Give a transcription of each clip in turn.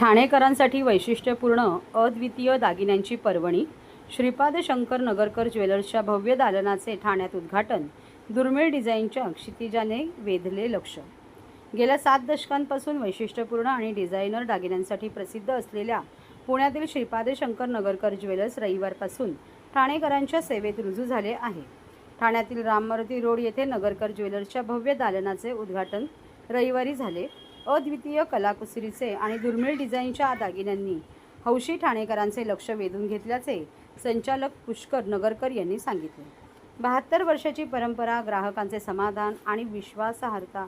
ठाणेकरांसाठी वैशिष्ट्यपूर्ण अद्वितीय दागिन्यांची पर्वणी श्रीपाद शंकर नगरकर ज्वेलर्सच्या भव्य दालनाचे ठाण्यात उद्घाटन दुर्मिळ डिझाईनच्या क्षितिजाने वेधले लक्ष. गेल्या सात दशकांपासून वैशिष्ट्यपूर्ण आणि डिझायनर दागिन्यांसाठी प्रसिद्ध असलेल्या पुण्यातील श्रीपाद शंकर नगरकर ज्वेलर्स रविवारपासून ठाणेकरांच्या सेवेत रुजू झाले आहे. ठाण्यातील राममरती रोड येथे नगरकर ज्वेलर्सच्या भव्य दालनाचे उद्घाटन रविवारी झाले. अद्वितीय कलाकुसरीचे आणि दुर्मिळ डिझाईनच्या दागिन्यांनी हौशी ठाणेकरांचे लक्ष वेधून घेतल्याचे संचालक पुष्कर नगरकर यांनी सांगितले. बहात्तर वर्षाची परंपरा ग्राहकांचे समाधान आणि विश्वासार्हता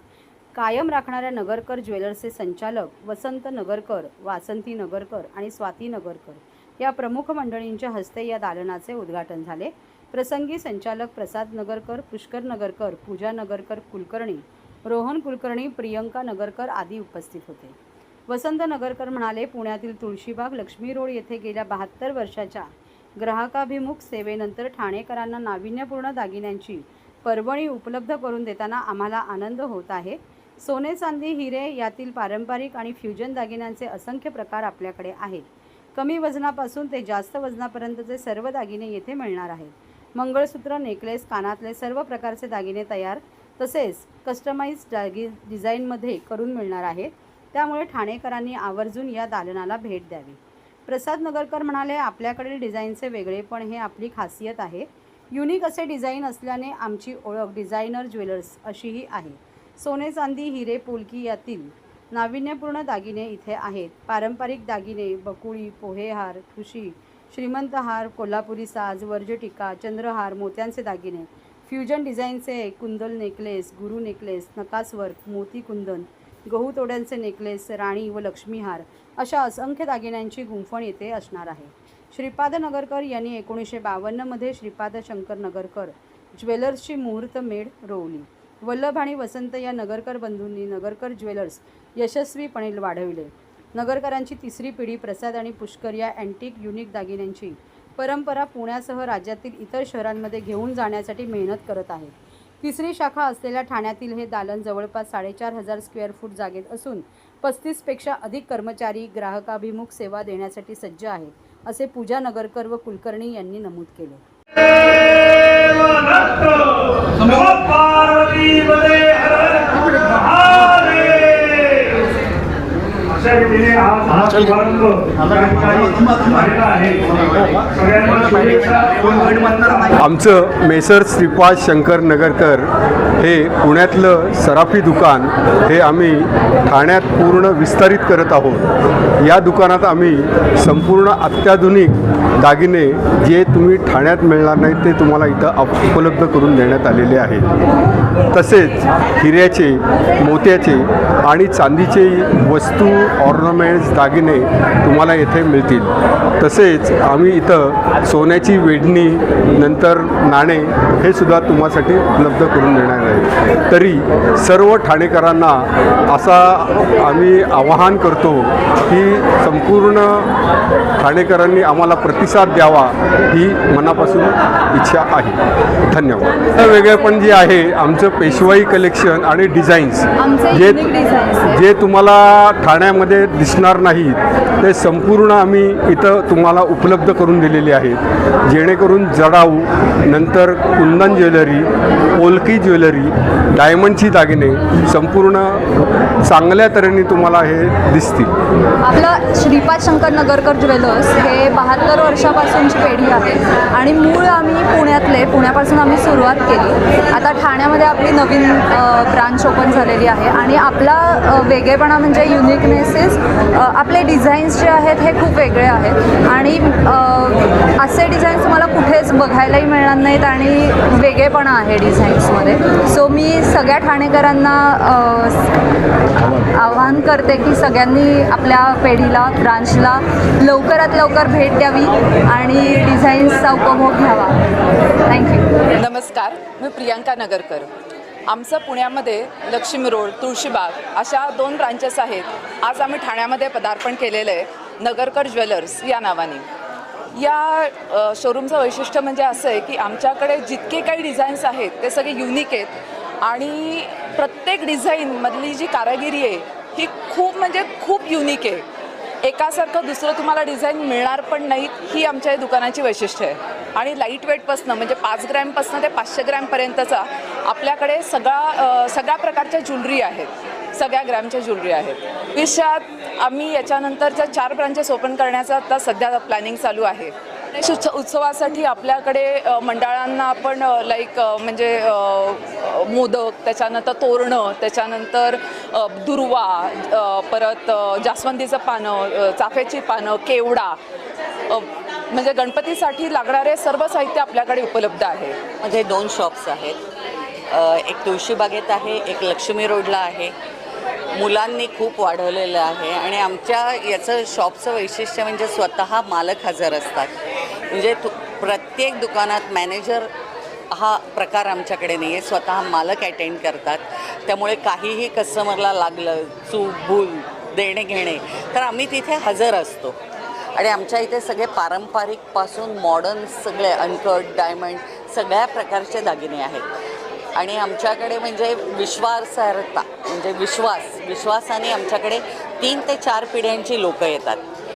कायम राखणाऱ्या नगरकर ज्वेलर्सचे संचालक वसंत नगरकर वासंती नगरकर आणि स्वाती नगरकर या प्रमुख मंडळींच्या हस्ते या दालनाचे उद्घाटन झाले. प्रसंगी संचालक प्रसाद नगरकर पुष्कर नगरकर पूजा नगरकर कुलकर्णी रोहन कुलकर्णी प्रियंका नगरकर आदी उपस्थित होते. वसंत नगरकर म्हणाले पुण्यातील तुळशीबाग लक्ष्मी रोड येथे गेल्या बहात्तर वर्षाच्या ग्राहकाभिमुख सेवेनंतर ठाणेकरांना नाविन्यपूर्ण दागिन्यांची पर्वणी उपलब्ध करून देताना आम्हाला आनंद होत आहे. सोने चांदी हिरे यातील पारंपरिक आणि फ्युजन दागिन्यांचे असंख्य प्रकार आपल्याकडे आहेत. कमी वजनापासून ते जास्त वजनापर्यंतचे सर्व दागिने येथे मिळणार आहेत. मंगळसूत्र नेकलेस कानातले सर्व प्रकारचे दागिने तयार तसेच कस्टमाइज दागी डिझाईनमध्ये करून मिळणार आहेत त्यामुळे ठाणेकरांनी आवर्जून या दालनाला भेट द्यावी. प्रसाद नगरकर म्हणाले आपल्याकडील डिझाईनचे वेगळेपण हे आपली खासियत आहे. युनिक असे डिझाईन असल्याने आमची ओळख डिझायनर ज्वेलर्स अशीही आहे. सोने चांदी हिरे पोलकी यातील नाविन्यपूर्ण दागिने इथे आहेत. पारंपरिक दागिने बकुळी पोहेहार ठुशी श्रीमंतहार कोल्हापुरी साज वर्जटिका चंद्रहार मोत्यांचे दागिने फ्युजन डिझाईनचे कुंदल नेकलेस गुरु नेकलेस नकासवर्क मोती कुंदन गहू तोड्यांचे नेकलेस राणी व लक्ष्मीहार अशा असंख्य दागिन्यांची गुंफण येथे असणार आहे. श्रीपाद नगरकर यांनी एकोणीसशे बावन्नमध्ये श्रीपाद शंकर नगरकर ज्वेलर्सची मुहूर्त मेढ रोवली. वल्लभ आणि वसंत या नगरकर बंधूंनी नगरकर ज्वेलर्स यशस्वीपणे वाढविले. नगरकरांची तिसरी पिढी प्रसाद आणि पुष्कर या अँटिक युनिक दागिन्यांची परंपरा पुण्यासह राज्यातील इतर शहरांमध्ये घेऊन जाण्यासाठी मेहनत करत आहे. तिसरी शाखा असलेल्या ठाण्यातील हे दालन जवळपास साडेचार हजार स्क्वेअर फूट जागेत असून पस्तीसपेक्षा अधिक कर्मचारी ग्राहकाभिमुख सेवा देण्यासाठी सज्ज आहेत असे पूजा नगरकर व कुलकर्णी यांनी नमूद केले. अशा रीतीने आज हा शुभारंभ या ठिकाणी झालेला आहे. सगळ्यांना शुभेच्छा. आमचं मेसर श्रीपाद शंकर नगरकर हे पुण्यातलं सराफी दुकान हे आम्ही ठाण्यात पूर्ण विस्तारित करत आहोत. या दुकानात आम्ही संपूर्ण अत्याधुनिक दागिने जे तुम्ही ठाण्यात मिळणार नाहीत ते तुम्हाला इथं उपलब्ध करून देण्यात आलेले आहेत. तसेच हिऱ्याचे मोत्याचे आणि चांदीचे वस्तू ऑर्नमेंट्स दागिने तुम्हाला येथे मिळतील. तसेच आम्ही इथं सोन्याची वेढणी नंतर नाणे हे सुद्धा तुम्हासाठी उपलब्ध करून देणार आहे. तरी सर्व ठाणेकरांना असा आम्ही आवाहन करतो की संपूर्ण ठाणेकरांनी आम्हाला प्रतिसाद द्यावा ही मनापासून इच्छा आहे. धन्यवाद. तर वेगळेपण जे आहे आमचं पेशवाई कलेक्शन आणि डिझाईन्स जे. जे तुम्हाला ठाण्यामध्ये दिसणार नाहीत ते संपूर्ण आम्ही इथं तुम्हाला उपलब्ध करून दिलेली आहेत. जेणेकरून जडाऊ नंतर कुंदन ज्वेलरी पोलकी ज्वेलरी डायमंडची दागिने संपूर्ण चांगल्या तऱ्हेने तुम्हाला हे दिसतील. आपलं श्रीपाद शंकर नगरकर ज्वेलर्स हे बहात्तर वर्षापासूनची पेढी आहे आणि मूळ आम्ही पुण्यातले पुण्यापासून आम्ही सुरुवात केली. आता ठाण्यामध्ये आपली नवीन ब्रांच ओपन झालेली आहे आणि आपला वेगळेपणा म्हणजे युनिकनेसेस आपले डिझाईन्स जे आहेत हे खूप वेगळे आहेत. आणि असे डिझाईन्स तुम्हाला कुठेच बघायलाही मिळणार नाहीत आणि वेगळेपणा आहे डिझाईन्समध्ये सो मी सगळ्या ठाणेकरांना आवाहन करते की सगळ्यांनी आपल्या पेढीला ब्रांचला लवकरात लवकर भेट द्यावी आणि डिझाईन्सचा उपभोग घ्यावा. थँक्यू नमस्कार मी प्रियांका नगरकर. आमचं पुण्यामध्ये लक्ष्मी रोड तुळशीबाग अशा दोन ब्रांचेस आहेत. आज आम्ही ठाण्यामध्ये पदार्पण केलेलं आहे. नगरकर ज्वेलर्स या नावाने. या शोरूमचं वैशिष्ट्य म्हणजे असं आहे की आमच्याकडे जितके काही डिझाईन्स आहेत ते सगळे युनिक आहेत आणि प्रत्येक डिझाईनमधली जी कारागिरी आहे ही खूप म्हणजे खूप युनिक आहे. एकासारखं दुसरं तुम्हाला डिझाईन मिळणार पण नाही ही आमच्या या दुकानाची वैशिष्ट्य आहे. आणि लाइट वेटपासनं म्हणजे पाच ग्रॅमपासनं ते पाचशे ग्रॅमपर्यंतचा आपल्याकडे सगळा सगळ्या प्रकारच्या ज्वेलरी आहेत. सगळ्या ग्रॅमच्या ज्वेलरी आहेत. भविष्यात आम्ही याच्यानंतरच्या चार ब्रांचेस ओपन करण्याचा आता सध्या प्लॅनिंग चालू आहे. गणेश उत्सव उत्सवासाठी आपल्याकडे मंडळांना आपण लाईक म्हणजे मोदक त्याच्यानंतर तोरणं त्याच्यानंतर दुर्वा परत जास्वंदीचं पानं चाफ्याची पानं केवडा म्हणजे गणपतीसाठी लागणारे सर्व साहित्य आपल्याकडे उपलब्ध आहे. म्हणजे दोन शॉप्स आहेत. एक तुळशीबागेत आहे एक लक्ष्मी रोडला आहे. मुलांनी खूप वाढवलेलं आहे आणि आमच्या याचं शॉपचं वैशिष्ट्य म्हणजे स्वतः मालक हजर असतात. म्हणजे तु प्रत्येक दुकानात मॅनेजर हा प्रकार आमच्याकडे नाही आहे स्वतः मालक अटेंड करतात. त्यामुळे काहीही कस्टमरला लागलं चूक भूल देणे घेणे तर आम्ही तिथे हजर असतो. आणि आमच्या इथे सगळे पारंपरिकपासून मॉडर्न सगळे अनकट डायमंड सगळ्या प्रकारचे दागिने आहेत. आणि आमच्याकडे म्हणजे विश्वासार्हता म्हणजे विश्वास विश्वासाने आमच्याकडे तीन ते चार पिढ्यांची लोकं येतात.